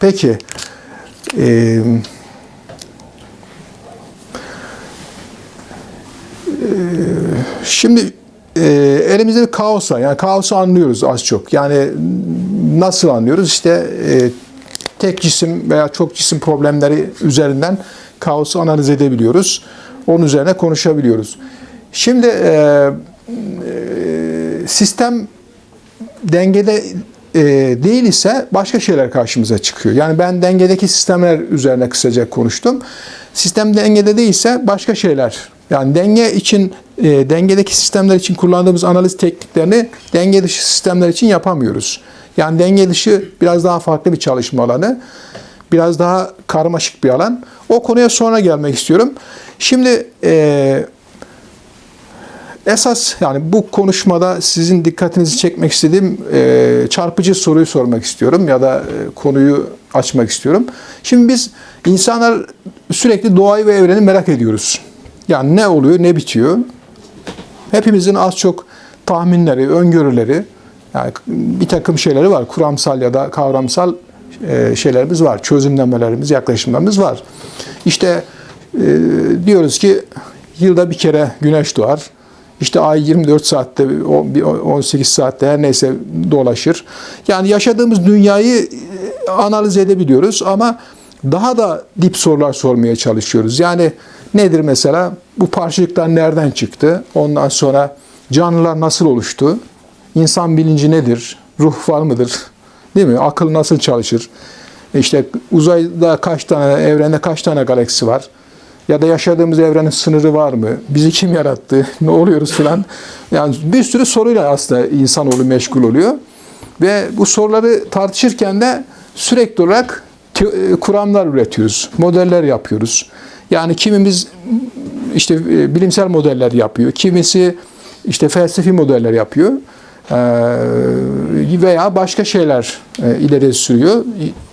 Peki. Ee, Şimdi e, elimizde bir kaos var. Yani kaosu anlıyoruz az çok. Yani nasıl anlıyoruz? İşte e, tek cisim veya çok cisim problemleri üzerinden kaosu analiz edebiliyoruz. Onun üzerine konuşabiliyoruz. Şimdi e, e, sistem dengede e, değil ise başka şeyler karşımıza çıkıyor. Yani ben dengedeki sistemler üzerine kısaca konuştum. Sistem dengede değilse başka şeyler. Yani denge için e, dengedeki sistemler için kullandığımız analiz tekniklerini denge dışı sistemler için yapamıyoruz. Yani denge dışı biraz daha farklı bir çalışma alanı. Biraz daha karmaşık bir alan. O konuya sonra gelmek istiyorum. Şimdi e, Esas yani bu konuşmada sizin dikkatinizi çekmek istediğim e, çarpıcı soruyu sormak istiyorum ya da e, konuyu açmak istiyorum. Şimdi biz insanlar sürekli doğayı ve evreni merak ediyoruz. Yani ne oluyor, ne bitiyor? Hepimizin az çok tahminleri, öngörüleri, yani bir takım şeyleri var. Kuramsal ya da kavramsal e, şeylerimiz var. Çözümlemelerimiz, yaklaşımlarımız var. İşte e, diyoruz ki yılda bir kere güneş doğar. İşte ay 24 saatte, 18 saatte her neyse dolaşır. Yani yaşadığımız dünyayı e, analiz edebiliyoruz ama daha da dip sorular sormaya çalışıyoruz. Yani nedir mesela? Bu parçacıklar nereden çıktı? Ondan sonra canlılar nasıl oluştu? İnsan bilinci nedir? Ruh var mıdır? Değil mi? Akıl nasıl çalışır? İşte uzayda kaç tane, evrende kaç tane galaksi var? Ya da yaşadığımız evrenin sınırı var mı? Bizi kim yarattı? Ne oluyoruz filan? Yani bir sürü soruyla aslında insanoğlu meşgul oluyor. Ve bu soruları tartışırken de sürekli olarak kuramlar üretiyoruz. Modeller yapıyoruz. Yani kimimiz işte e, bilimsel modeller yapıyor. Kimisi işte felsefi modeller yapıyor. Veya başka şeyler e, ileri sürüyor.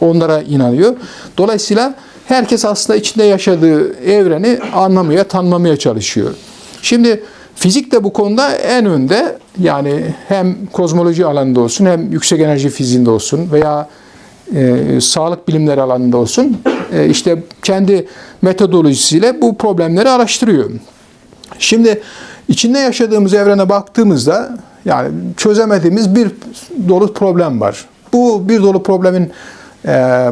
Onlara inanıyor. Dolayısıyla herkes aslında içinde yaşadığı evreni anlamaya, tanımlamaya çalışıyor. Şimdi fizik de bu konuda en önde. Yani hem kozmoloji alanında olsun hem yüksek enerji fiziğinde olsun veya e, sağlık bilimleri alanında olsun e, işte kendi metodolojisiyle bu problemleri araştırıyor. Şimdi içinde yaşadığımız evrene baktığımızda yani çözemediğimiz bir dolu problem var. Bu bir dolu problemin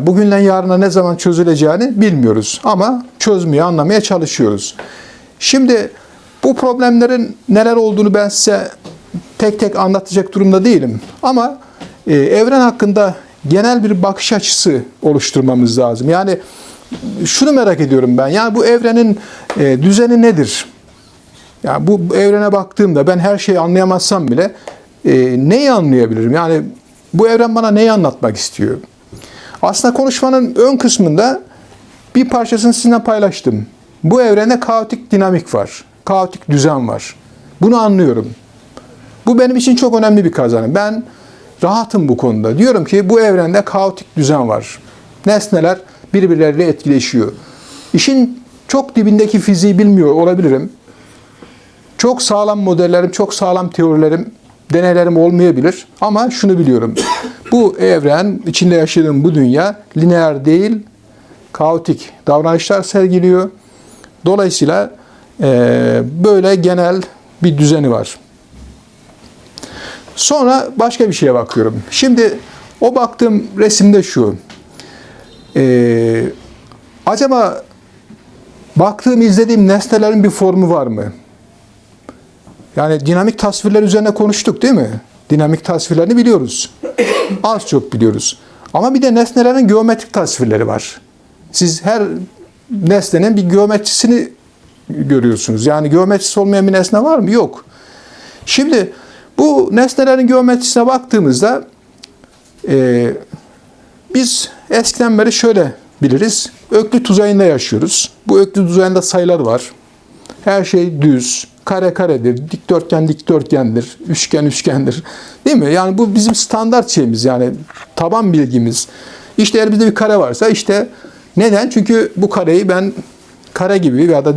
bugünden yarına ne zaman çözüleceğini bilmiyoruz ama çözmeye, anlamaya çalışıyoruz. Şimdi bu problemlerin neler olduğunu ben size tek tek anlatacak durumda değilim. Ama e, evren hakkında genel bir bakış açısı oluşturmamız lazım. Yani şunu merak ediyorum ben. Yani bu evrenin e, düzeni nedir? Yani bu evrene baktığımda ben her şeyi anlayamazsam bile e, neyi anlayabilirim? Yani bu evren bana neyi anlatmak istiyor? Aslında konuşmanın ön kısmında bir parçasını sizinle paylaştım. Bu evrende kaotik dinamik var. Kaotik düzen var. Bunu anlıyorum. Bu benim için çok önemli bir kazanım. Ben rahatım bu konuda. Diyorum ki bu evrende kaotik düzen var. Nesneler birbirleriyle etkileşiyor. İşin çok dibindeki fiziği bilmiyor olabilirim. Çok sağlam modellerim, çok sağlam teorilerim, deneylerim olmayabilir. Ama şunu biliyorum. Bu evren, içinde yaşadığım bu dünya lineer değil, kaotik davranışlar sergiliyor. Dolayısıyla e, böyle genel bir düzeni var. Sonra başka bir şeye bakıyorum. Şimdi o baktığım resimde şu. Ee, acaba baktığım, izlediğim nesnelerin bir formu var mı? Yani dinamik tasvirler üzerine konuştuk değil mi? Dinamik tasvirlerini biliyoruz. Az çok biliyoruz. Ama bir de nesnelerin geometrik tasvirleri var. Siz her nesnenin bir geometrisini görüyorsunuz. Yani geometrisi olmayan bir nesne var mı? Yok. Şimdi bu nesnelerin geometrisine baktığımızda e, biz eskiden beri şöyle biliriz. Öklüt uzayında yaşıyoruz. Bu öklüt uzayında sayılar var. Her şey düz, kare karedir, dikdörtgen dikdörtgendir, üçgen üçgendir. Değil mi? Yani bu bizim standart şeyimiz yani taban bilgimiz. İşte elimizde bir kare varsa işte neden? Çünkü bu kareyi ben kare gibi ya da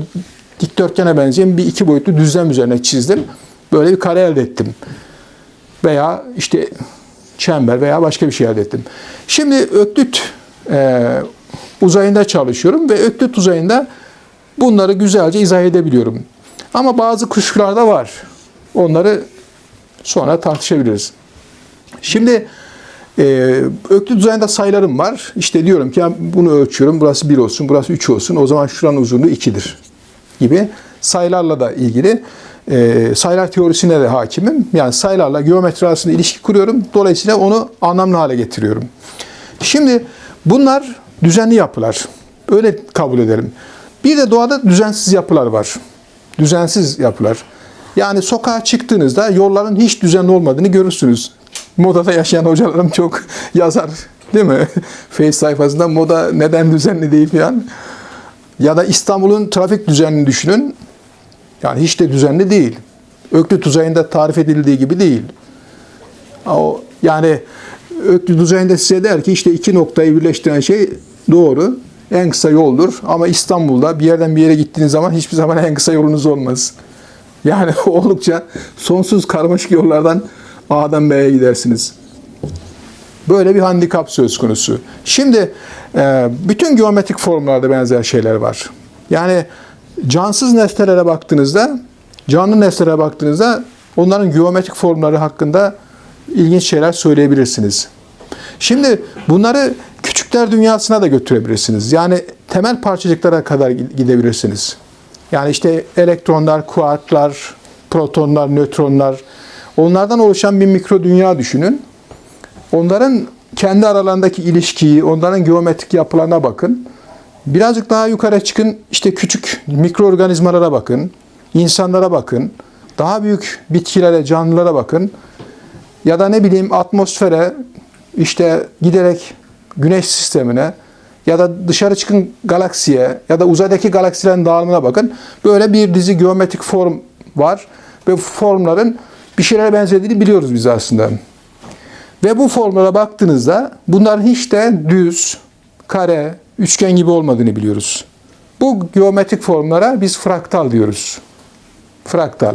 dikdörtgene benzeyen bir iki boyutlu düzlem üzerine çizdim. Böyle bir kare elde ettim. Veya işte çember veya başka bir şey elde ettim. Şimdi öklüt e, uzayında çalışıyorum ve öklit uzayında bunları güzelce izah edebiliyorum. Ama bazı kuşkular da var. Onları sonra tartışabiliriz. Şimdi e, öklit uzayında sayılarım var. İşte diyorum ki bunu ölçüyorum. Burası 1 olsun, burası 3 olsun. O zaman şuranın uzunluğu 2'dir gibi sayılarla da ilgili e, sayılar teorisine de hakimim. Yani sayılarla geometri arasında ilişki kuruyorum. Dolayısıyla onu anlamlı hale getiriyorum. Şimdi bunlar düzenli yapılar. Öyle kabul edelim. Bir de doğada düzensiz yapılar var. Düzensiz yapılar. Yani sokağa çıktığınızda yolların hiç düzenli olmadığını görürsünüz. Modada yaşayan hocalarım çok yazar. Değil mi? Face sayfasında moda neden düzenli değil falan. Ya da İstanbul'un trafik düzenini düşünün. Yani hiç de düzenli değil. Öklüt uzayında tarif edildiği gibi değil. O, yani Öklüt uzayında size der ki işte iki noktayı birleştiren şey doğru. En kısa yoldur. Ama İstanbul'da bir yerden bir yere gittiğiniz zaman hiçbir zaman en kısa yolunuz olmaz. Yani oldukça sonsuz karmaşık yollardan A'dan B'ye gidersiniz. Böyle bir handikap söz konusu. Şimdi e, bütün geometrik formlarda benzer şeyler var. Yani cansız nesnelere baktığınızda, canlı nesnelere baktığınızda onların geometrik formları hakkında ilginç şeyler söyleyebilirsiniz. Şimdi bunları küçükler dünyasına da götürebilirsiniz. Yani temel parçacıklara kadar gidebilirsiniz. Yani işte elektronlar, kuarklar, protonlar, nötronlar, onlardan oluşan bir mikro dünya düşünün. Onların kendi aralarındaki ilişkiyi, onların geometrik yapılarına bakın. Birazcık daha yukarı çıkın, işte küçük mikroorganizmalara bakın, insanlara bakın, daha büyük bitkilere, canlılara bakın. Ya da ne bileyim atmosfere, işte giderek güneş sistemine ya da dışarı çıkın galaksiye ya da uzaydaki galaksilerin dağılımına bakın. Böyle bir dizi geometrik form var ve formların bir şeylere benzediğini biliyoruz biz aslında. Ve bu formlara baktığınızda bunların hiç de düz, kare, üçgen gibi olmadığını biliyoruz. Bu geometrik formlara biz fraktal diyoruz. Fraktal.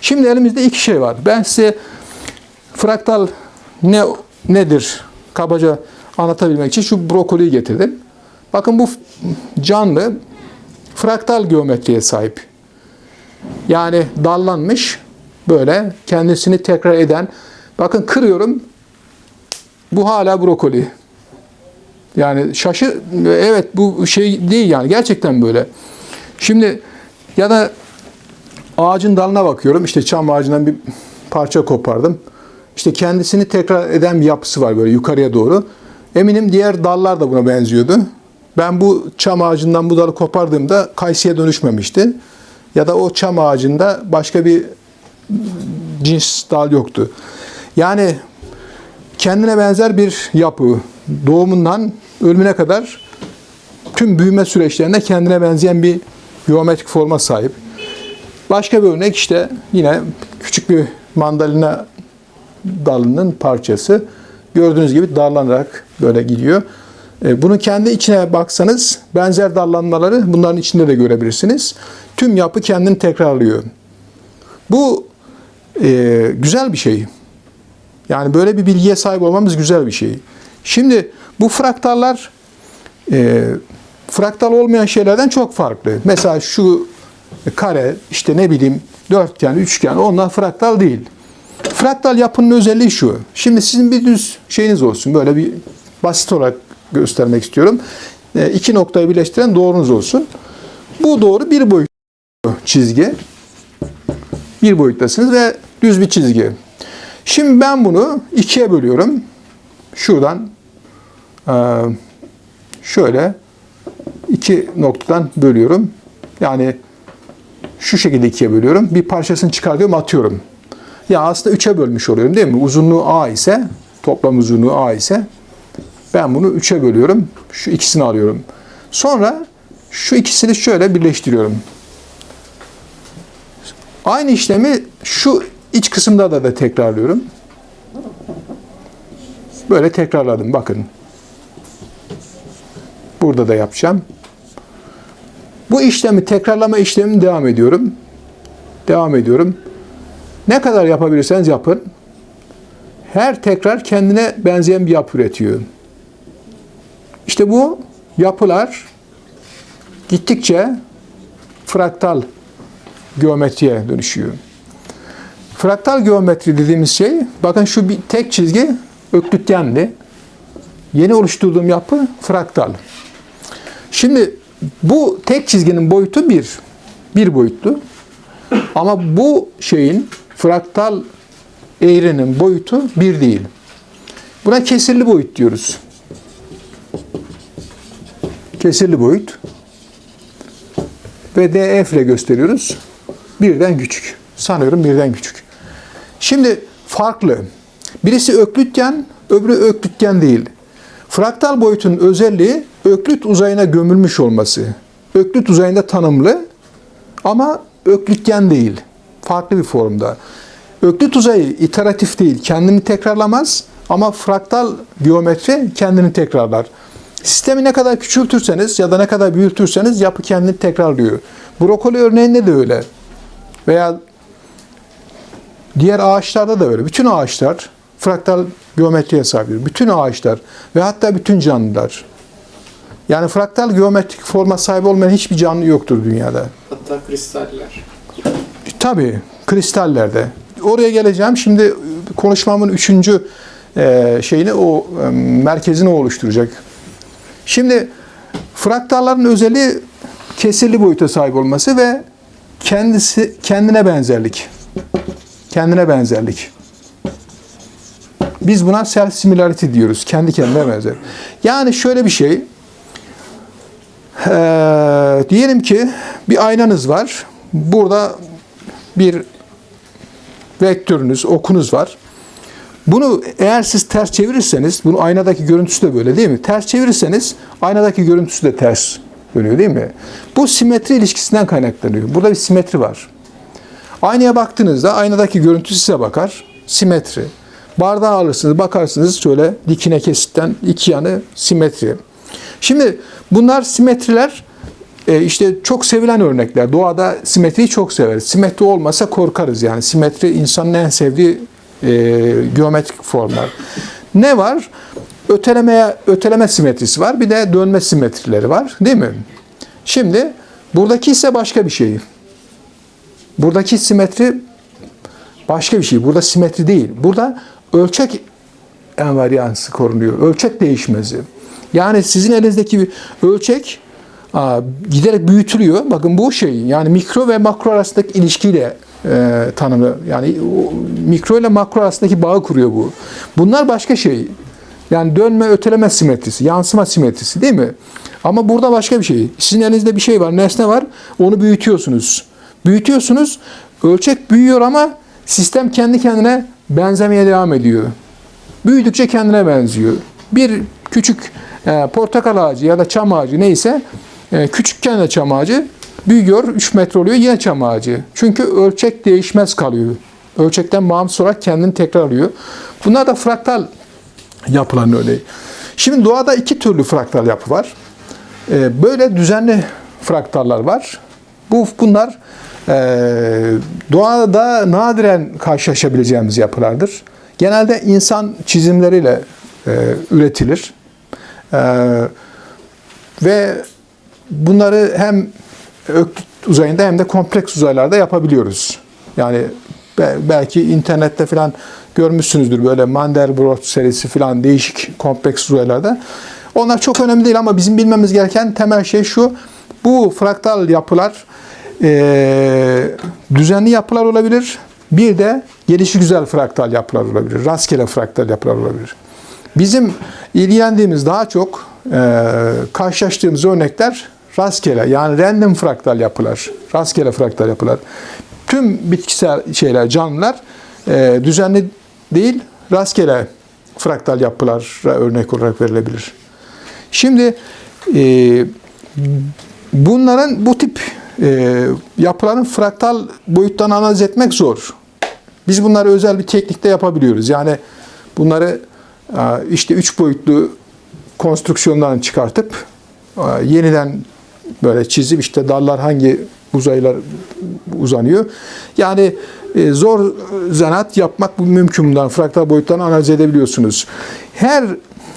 Şimdi elimizde iki şey var. Ben size fraktal ne nedir kabaca anlatabilmek için şu brokoliyi getirdim. Bakın bu canlı fraktal geometriye sahip. Yani dallanmış böyle kendisini tekrar eden. Bakın kırıyorum. Bu hala brokoli. Yani şaşı evet bu şey değil yani gerçekten böyle. Şimdi ya da ağacın dalına bakıyorum. İşte çam ağacından bir parça kopardım. İşte kendisini tekrar eden bir yapısı var böyle yukarıya doğru. Eminim diğer dallar da buna benziyordu. Ben bu çam ağacından bu dalı kopardığımda kayısıya dönüşmemişti. Ya da o çam ağacında başka bir cins dal yoktu. Yani kendine benzer bir yapı doğumundan ölümüne kadar tüm büyüme süreçlerinde kendine benzeyen bir geometrik forma sahip. Başka bir örnek işte yine küçük bir mandalina dalının parçası. Gördüğünüz gibi dallanarak böyle gidiyor. E, Bunun kendi içine baksanız benzer dallanmaları bunların içinde de görebilirsiniz. Tüm yapı kendini tekrarlıyor. Bu e, güzel bir şey. Yani böyle bir bilgiye sahip olmamız güzel bir şey. Şimdi bu fraktallar e, fraktal olmayan şeylerden çok farklı. Mesela şu kare, işte ne bileyim dörtgen, üçgen onlar fraktal değil. Fraktal yapının özelliği şu. Şimdi sizin bir düz şeyiniz olsun. Böyle bir basit olarak göstermek istiyorum. E, iki noktayı birleştiren doğrunuz olsun. Bu doğru bir boyutlu çizgi. Bir boyuttasınız ve düz bir çizgi. Şimdi ben bunu ikiye bölüyorum. Şuradan e, şöyle iki noktadan bölüyorum. Yani şu şekilde ikiye bölüyorum. Bir parçasını çıkartıyorum, atıyorum. Ya aslında üçe bölmüş oluyorum değil mi? Uzunluğu A ise, toplam uzunluğu A ise ben bunu üçe bölüyorum. Şu ikisini alıyorum. Sonra şu ikisini şöyle birleştiriyorum. Aynı işlemi şu iç kısımda da, da tekrarlıyorum. Böyle tekrarladım. Bakın. Burada da yapacağım. Bu işlemi tekrarlama işlemini devam ediyorum. Devam ediyorum. Ne kadar yapabilirseniz yapın. Her tekrar kendine benzeyen bir yapı üretiyor. İşte bu yapılar gittikçe fraktal geometriye dönüşüyor. Fraktal geometri dediğimiz şey, bakın şu bir tek çizgi öklütyendi. Yeni oluşturduğum yapı fraktal. Şimdi bu tek çizginin boyutu bir. Bir boyutlu. Ama bu şeyin fraktal eğrinin boyutu bir değil. Buna kesirli boyut diyoruz. Kesirli boyut. Ve DF ile gösteriyoruz. Birden küçük. Sanıyorum birden küçük. Şimdi farklı. Birisi öklütyen, öbürü öklütyen değil. Fraktal boyutun özelliği öklüt uzayına gömülmüş olması. Öklüt uzayında tanımlı ama öklütyen değil. Farklı bir formda. Öklüt uzayı iteratif değil, kendini tekrarlamaz ama fraktal geometri kendini tekrarlar. Sistemi ne kadar küçültürseniz ya da ne kadar büyütürseniz yapı kendini tekrarlıyor. Brokoli örneğinde de öyle. Veya diğer ağaçlarda da öyle. Bütün ağaçlar fraktal geometriye sahiptir. Bütün ağaçlar ve hatta bütün canlılar. Yani fraktal geometrik forma sahip olmayan hiçbir canlı yoktur dünyada. Hatta kristaller. Tabii kristallerde. Oraya geleceğim. Şimdi konuşmamın üçüncü e, şeyini o e, merkezini o oluşturacak. Şimdi fraktalların özelliği kesirli boyuta sahip olması ve kendisi kendine benzerlik. Kendine benzerlik. Biz buna self similarity diyoruz. Kendi kendine benzer. Yani şöyle bir şey. Ee, diyelim ki bir aynanız var. Burada bir vektörünüz, okunuz var. Bunu eğer siz ters çevirirseniz, bunu aynadaki görüntüsü de böyle değil mi? Ters çevirirseniz aynadaki görüntüsü de ters dönüyor değil mi? Bu simetri ilişkisinden kaynaklanıyor. Burada bir simetri var. Aynaya baktığınızda aynadaki görüntü size bakar. Simetri. Bardağı alırsınız, bakarsınız şöyle dikine kesitten iki yanı simetri. Şimdi bunlar simetriler e, işte çok sevilen örnekler. Doğada simetriyi çok severiz. Simetri olmasa korkarız yani. Simetri insanın en sevdiği e, geometrik formlar. Ne var? Ötelemeye öteleme simetrisi var. Bir de dönme simetrileri var, değil mi? Şimdi buradaki ise başka bir şey. Buradaki simetri başka bir şey. Burada simetri değil. Burada ölçek envaryansı korunuyor. Ölçek değişmezi. Yani sizin elinizdeki bir ölçek giderek büyütülüyor. Bakın bu şey yani mikro ve makro arasındaki ilişkiyle e, tanımlı. Yani o, mikro ile makro arasındaki bağı kuruyor bu. Bunlar başka şey. Yani dönme öteleme simetrisi, yansıma simetrisi değil mi? Ama burada başka bir şey. Sizin elinizde bir şey var, nesne var. Onu büyütüyorsunuz. Büyütüyorsunuz. Ölçek büyüyor ama sistem kendi kendine benzemeye devam ediyor. Büyüdükçe kendine benziyor. Bir küçük e, portakal ağacı ya da çam ağacı neyse e, küçükken de çam ağacı büyüyor 3 metre oluyor yine çam ağacı. Çünkü ölçek değişmez kalıyor. Ölçekten bağımsız olarak kendini tekrarlıyor. Bunlar da fraktal yapılan örneği. Şimdi doğada iki türlü fraktal yapı var. E, böyle düzenli fraktallar var. Bu bunlar e, doğada nadiren karşılaşabileceğimiz yapılardır. Genelde insan çizimleriyle üretilir. Ve bunları hem öklüt uzayında hem de kompleks uzaylarda yapabiliyoruz. Yani be- belki internette falan görmüşsünüzdür böyle Mandelbrot serisi falan değişik kompleks uzaylarda. Onlar çok önemli değil ama bizim bilmemiz gereken temel şey şu. Bu fraktal yapılar e, düzenli yapılar olabilir. Bir de gelişi güzel fraktal yapılar olabilir. Rastgele fraktal yapılar olabilir. Bizim ilgilendiğimiz daha çok e, karşılaştığımız örnekler rastgele yani random fraktal yapılar. Rastgele fraktal yapılar. Tüm bitkisel şeyler, canlılar e, düzenli değil, rastgele fraktal yapılara örnek olarak verilebilir. Şimdi e, bunların bu tip e, yapıların fraktal boyuttan analiz etmek zor. Biz bunları özel bir teknikte yapabiliyoruz. Yani bunları e, işte üç boyutlu konstrüksiyondan çıkartıp e, yeniden böyle çizip işte dallar hangi uzaylar uzanıyor. Yani e, zor zanaat yapmak mümkün bundan. Fraktal boyuttan analiz edebiliyorsunuz. Her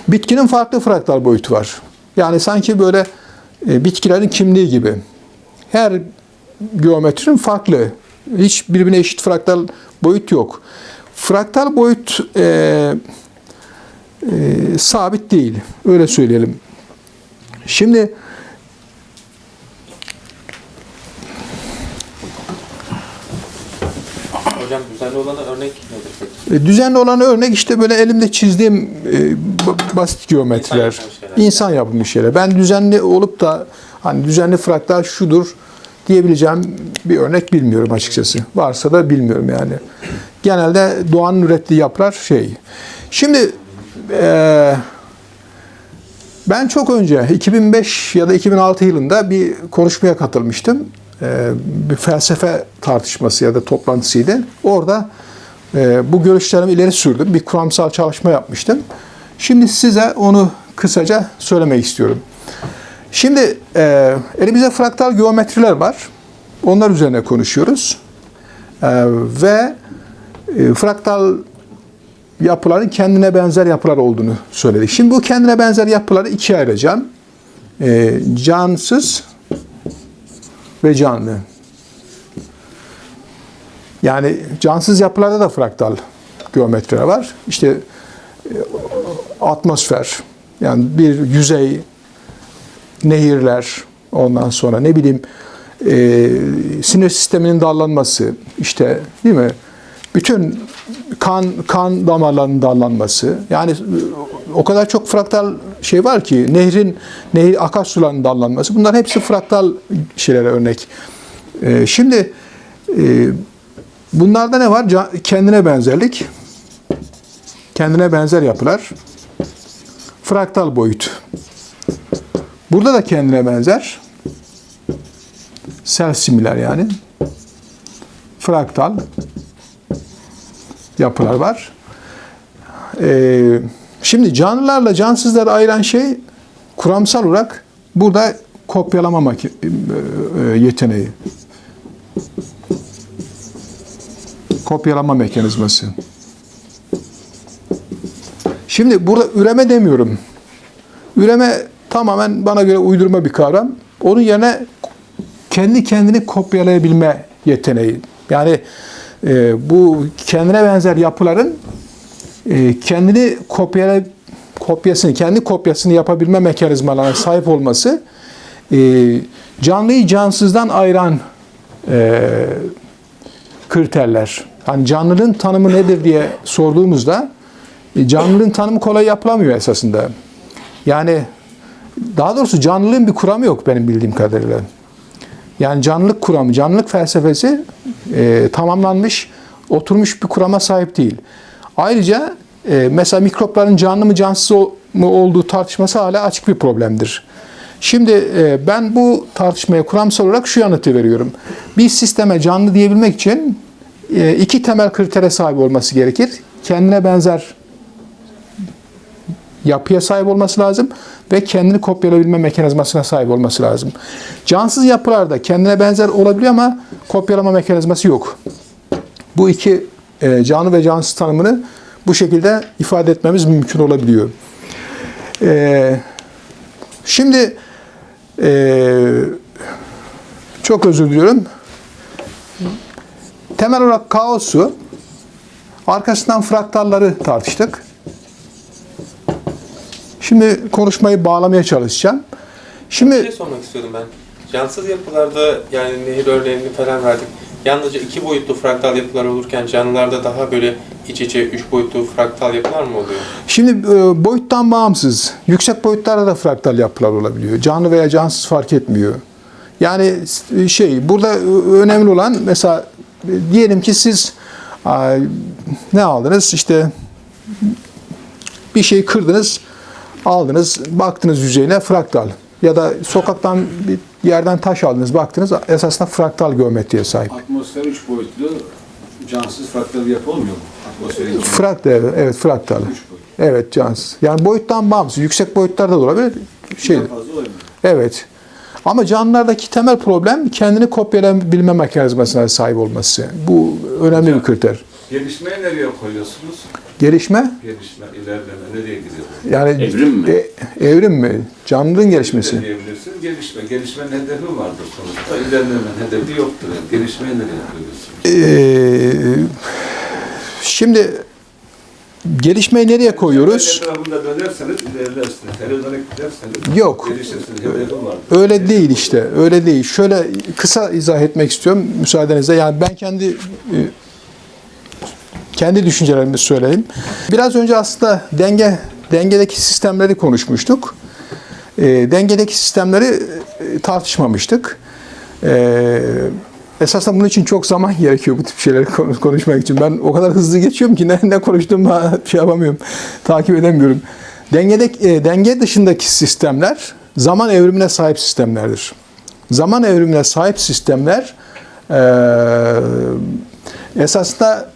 bitkinin farklı fraktal boyutu var. Yani sanki böyle e, bitkilerin kimliği gibi. Her geometrinin farklı. Hiç birbirine eşit fraktal boyut yok. Fraktal boyut e, e, sabit değil. Öyle söyleyelim. Şimdi Hocam düzenli olana örnek nedir peki? E, Düzenli olan örnek işte böyle elimde çizdiğim e, ba- basit geometriler. İnsan yapmış şeyler. İnsan yapmış şeyler. Ben düzenli olup da hani düzenli fraktal şudur diyebileceğim bir örnek bilmiyorum açıkçası. Varsa da bilmiyorum yani. Genelde doğanın ürettiği yapılar şey. Şimdi e, ben çok önce 2005 ya da 2006 yılında bir konuşmaya katılmıştım. Ee, bir felsefe tartışması ya da toplantısıydı. Orada e, bu görüşlerimi ileri sürdüm. Bir kuramsal çalışma yapmıştım. Şimdi size onu kısaca söylemek istiyorum. Şimdi e, elimizde fraktal geometriler var. Onlar üzerine konuşuyoruz. E, ve e, fraktal yapıların kendine benzer yapılar olduğunu söyledik. Şimdi bu kendine benzer yapıları ikiye ayıracağım. E, cansız ve canlı. Yani cansız yapılarda da fraktal geometriler var. İşte e, atmosfer, yani bir yüzey, nehirler, ondan sonra ne bileyim e, sinir sisteminin dallanması, işte değil mi? Bütün kan kan damarlarının dallanması. Yani e, o kadar çok fraktal şey var ki nehrin nehir akarsularının dallanması. Bunlar hepsi fraktal şeylere örnek. E, şimdi e, bunlarda ne var? Kendine benzerlik. Kendine benzer yapılar. Fraktal boyut. Burada da kendine benzer. Self similar yani. Fraktal yapılar var. Ee, şimdi canlılarla cansızları ayıran şey kuramsal olarak burada kopyalama e, e, yeteneği. Kopyalama mekanizması. Şimdi burada üreme demiyorum. Üreme tamamen bana göre uydurma bir kavram. Onun yerine kendi kendini kopyalayabilme yeteneği. Yani e, bu kendine benzer yapıların kendini kopyala kopyasını, kendi kopyasını yapabilme mekanizmalarına sahip olması e, canlıyı cansızdan ayıran e, kriterler. Hani canlının tanımı nedir diye sorduğumuzda e, canlının tanımı kolay yapılamıyor esasında. Yani daha doğrusu canlılığın bir kuramı yok benim bildiğim kadarıyla. Yani canlılık kuramı, canlılık felsefesi e, tamamlanmış, oturmuş bir kurama sahip değil. Ayrıca e, mesela mikropların canlı mı cansız mu olduğu tartışması hala açık bir problemdir. Şimdi e, ben bu tartışmaya kuramsal olarak şu yanıtı veriyorum. Bir sisteme canlı diyebilmek için e, iki temel kritere sahip olması gerekir. Kendine benzer yapıya sahip olması lazım ve kendini kopyalayabilme mekanizmasına sahip olması lazım. Cansız yapılarda kendine benzer olabiliyor ama kopyalama mekanizması yok. Bu iki e, canlı ve cansız tanımını bu şekilde ifade etmemiz mümkün olabiliyor. E, şimdi e, çok özür diliyorum. Temel olarak kaosu, arkasından fraktalları tartıştık. Şimdi konuşmayı bağlamaya çalışacağım. Bir Şimdi şey sormak istiyordum ben. Cansız yapılarda yani nehir örneğini falan verdik. Yalnızca iki boyutlu fraktal yapılar olurken canlılarda daha böyle iç içe üç boyutlu fraktal yapılar mı oluyor? Şimdi e, boyuttan bağımsız, yüksek boyutlarda da fraktal yapılar olabiliyor. Canlı veya cansız fark etmiyor. Yani e, şey, burada ö- önemli olan mesela e, diyelim ki siz ne aldınız? İşte bir şey kırdınız, aldınız, baktınız yüzeyine fraktal. Ya da sokaktan bir yerden taş aldınız, baktınız esasında fraktal geometriye sahip. Atmosfer üç boyutlu cansız fraktal bir yapı olmuyor mu? Atmosferin Fraktal, evet fraktal. üç boyut. Evet cansız. Yani boyuttan bağımsız. Yüksek boyutlarda da olabilir. Şey, evet. Ama canlılardaki temel problem kendini kopyalayabilme mekanizmasına sahip olması. Bu önemli bir kriter. Gelişmeyi nereye koyuyorsunuz? Gelişme Gelişme, ilerleme nereye gidiyor? yani Evrim mi? e- evrim mi? Canlılığın gelişmesi. Ne diyebilirsin? Gelişme. Gelişmenin hedefi vardır sonuçta. İlerlemenin hedefi yoktur. Yani. Gelişmeyi nereye koyuyorsun? Ee, şimdi gelişmeyi nereye koyuyoruz? Etrafında dönerseniz ilerlersiniz. Televizyona giderseniz Yok. gelişirsiniz. Hedefi vardır. Öyle değil işte. Öyle değil. Şöyle kısa izah etmek istiyorum müsaadenizle. Yani ben kendi e, kendi düşüncelerimi söyleyeyim. Biraz önce aslında denge dengedeki sistemleri konuşmuştuk. E, dengedeki sistemleri e, tartışmamıştık. E, esasında bunun için çok zaman gerekiyor bu tip şeyleri konu- konuşmak için. Ben o kadar hızlı geçiyorum ki ne, ne konuştuğumu şey yapamıyorum, takip edemiyorum. Dengede, e, denge dışındaki sistemler zaman evrimine sahip sistemlerdir. Zaman evrimine sahip sistemler e, esasında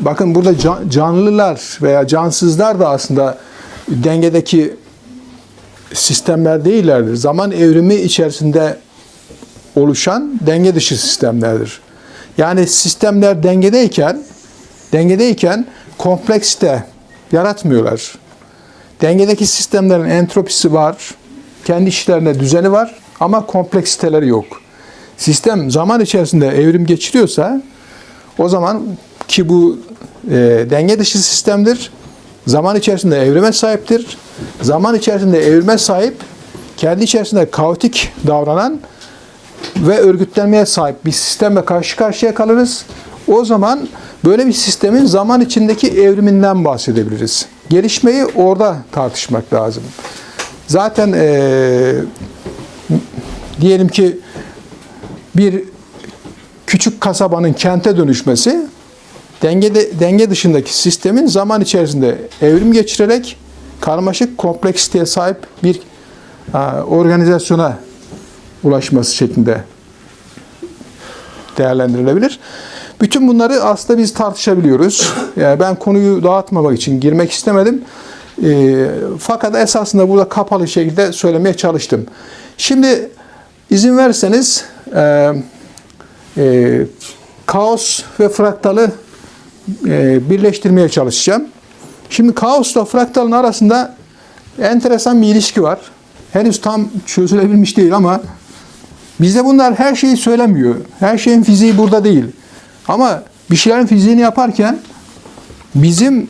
bakın burada can- canlılar veya cansızlar da aslında dengedeki sistemler değillerdir. Zaman evrimi içerisinde oluşan denge dışı sistemlerdir. Yani sistemler dengedeyken dengedeyken kompleksite yaratmıyorlar. Dengedeki sistemlerin entropisi var, kendi içlerinde düzeni var ama kompleksiteleri yok. Sistem zaman içerisinde evrim geçiriyorsa o zaman ki bu e, denge dışı sistemdir. Zaman içerisinde evrime sahiptir. Zaman içerisinde evrime sahip, kendi içerisinde kaotik davranan ve örgütlenmeye sahip bir sistemle karşı karşıya kalırız. O zaman böyle bir sistemin zaman içindeki evriminden bahsedebiliriz. Gelişmeyi orada tartışmak lazım. Zaten eee, diyelim ki bir küçük kasabanın kente dönüşmesi dengede, denge dışındaki sistemin zaman içerisinde evrim geçirerek karmaşık kompleksiteye sahip bir ha, organizasyona ulaşması şeklinde değerlendirilebilir. Bütün bunları aslında biz tartışabiliyoruz. Yani ben konuyu dağıtmamak için girmek istemedim. Ee, fakat esasında burada kapalı şekilde söylemeye çalıştım. Şimdi izin verseniz e, e, kaos ve fraktalı e, birleştirmeye çalışacağım. Şimdi kaosla fraktalın arasında enteresan bir ilişki var. Henüz tam çözülebilmiş değil ama Bizde bunlar her şeyi söylemiyor. Her şeyin fiziği burada değil. Ama bir şeylerin fiziğini yaparken bizim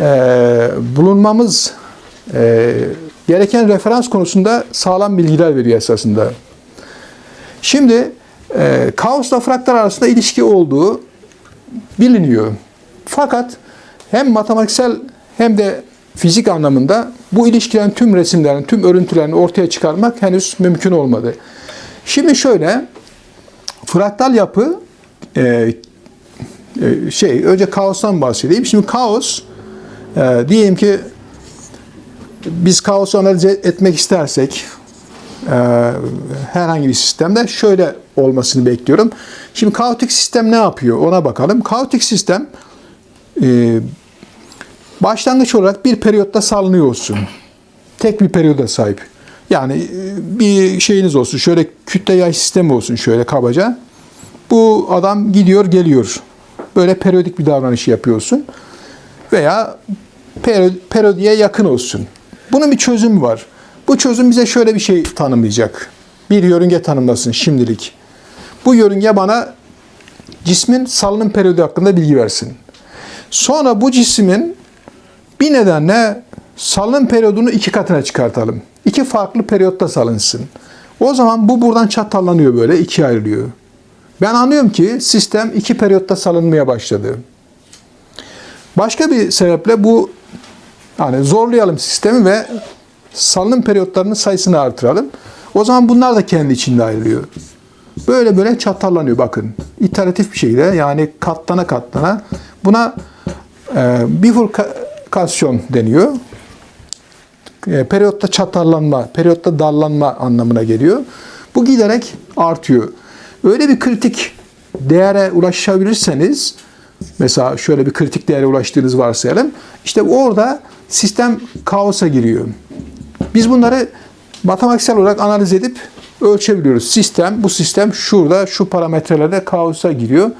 eee, bulunmamız eee, gereken referans konusunda sağlam bilgiler veriyor esasında. Şimdi eee kaosla fraktal arasında ilişki olduğu biliniyor. Fakat hem matematiksel hem de fizik anlamında bu ilişkilerin tüm resimlerini, tüm örüntülerini ortaya çıkarmak henüz mümkün olmadı. Şimdi şöyle, fraktal yapı e, e, şey, önce kaostan bahsedeyim. Şimdi kaos, e, diyelim ki biz kaosu analiz etmek istersek herhangi bir sistemde şöyle olmasını bekliyorum. Şimdi kaotik sistem ne yapıyor ona bakalım. Kaotik sistem e, başlangıç olarak bir periyotta salınıyor olsun. Tek bir periyoda sahip. Yani e, bir şeyiniz olsun. Şöyle kütle yay sistemi olsun şöyle kabaca. Bu adam gidiyor geliyor. Böyle periyodik bir davranış yapıyorsun. Veya peri- periyodiye yakın olsun. Bunun bir çözümü var. Bu çözüm bize şöyle bir şey tanımlayacak. Bir yörünge tanımlasın şimdilik. Bu yörünge bana cismin salınım periyodu hakkında bilgi versin. Sonra bu cismin bir nedenle salınım periyodunu iki katına çıkartalım. İki farklı periyotta salınsın. O zaman bu buradan çatallanıyor böyle, ikiye ayrılıyor. Ben anlıyorum ki sistem iki periyotta salınmaya başladı. Başka bir sebeple bu yani zorlayalım sistemi ve salınım periyotlarının sayısını artıralım. O zaman bunlar da kendi içinde ayrılıyor. Böyle böyle çatallanıyor bakın. İteratif bir şekilde yani katlana katlana. Buna e, bifurkasyon deniyor. E, periyotta çatallanma, periyotta dallanma anlamına geliyor. Bu giderek artıyor. Öyle bir kritik değere ulaşabilirseniz, mesela şöyle bir kritik değere ulaştığınız varsayalım, işte orada sistem kaosa giriyor. Biz bunları matematiksel olarak analiz edip ölçebiliyoruz. Sistem, bu sistem şurada, şu parametrelerde kaosa giriyor.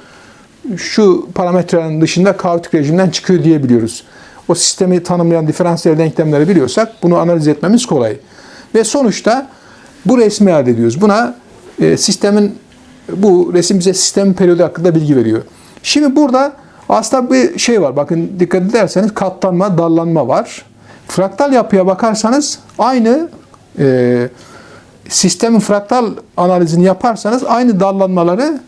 şu parametrelerin dışında kaotik rejimden çıkıyor diyebiliyoruz. O sistemi tanımlayan diferansiyel denklemleri biliyorsak bunu analiz etmemiz kolay. Ve sonuçta bu resmi elde ediyoruz. Buna e, sistemin bu resim bize sistemin periyodu hakkında bilgi veriyor. Şimdi burada aslında bir şey var. Bakın dikkat ederseniz katlanma, dallanma var. Fraktal yapıya bakarsanız aynı e, sistemin fraktal analizini yaparsanız aynı dallanmaları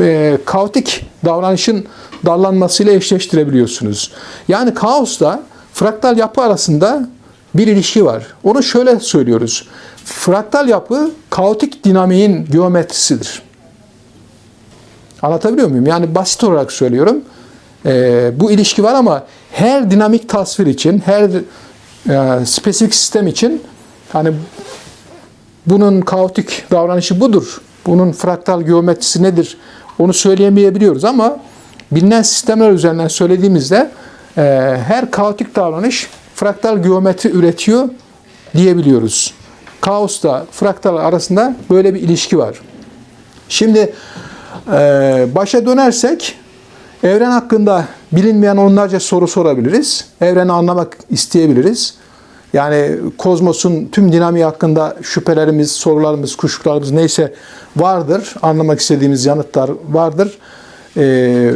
e, kaotik davranışın dallanmasıyla eşleştirebiliyorsunuz. Yani kaosla fraktal yapı arasında bir ilişki var. Onu şöyle söylüyoruz. Fraktal yapı kaotik dinamiğin geometrisidir. Anlatabiliyor muyum? Yani basit olarak söylüyorum. Ee, bu ilişki var ama her dinamik tasvir için, her e, spesifik sistem için hani bunun kaotik davranışı budur. Bunun fraktal geometrisi nedir? Onu söyleyemeyebiliyoruz ama bilinen sistemler üzerinden söylediğimizde e, her kaotik davranış fraktal geometri üretiyor diyebiliyoruz. Kaosla fraktal arasında böyle bir ilişki var. Şimdi e, başa dönersek evren hakkında bilinmeyen onlarca soru sorabiliriz. Evreni anlamak isteyebiliriz. Yani kozmosun tüm dinamiği hakkında şüphelerimiz, sorularımız, kuşkularımız neyse vardır. Anlamak istediğimiz yanıtlar vardır. Ee,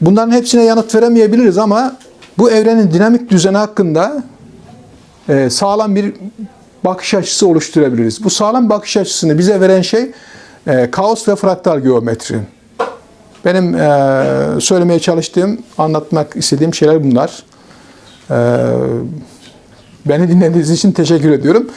bunların hepsine yanıt veremeyebiliriz ama bu evrenin dinamik düzeni hakkında e, sağlam bir bakış açısı oluşturabiliriz. Bu sağlam bakış açısını bize veren şey e, kaos ve fraktal geometri. Benim e, söylemeye çalıştığım, anlatmak istediğim şeyler bunlar. E, beni dinlediğiniz için teşekkür ediyorum.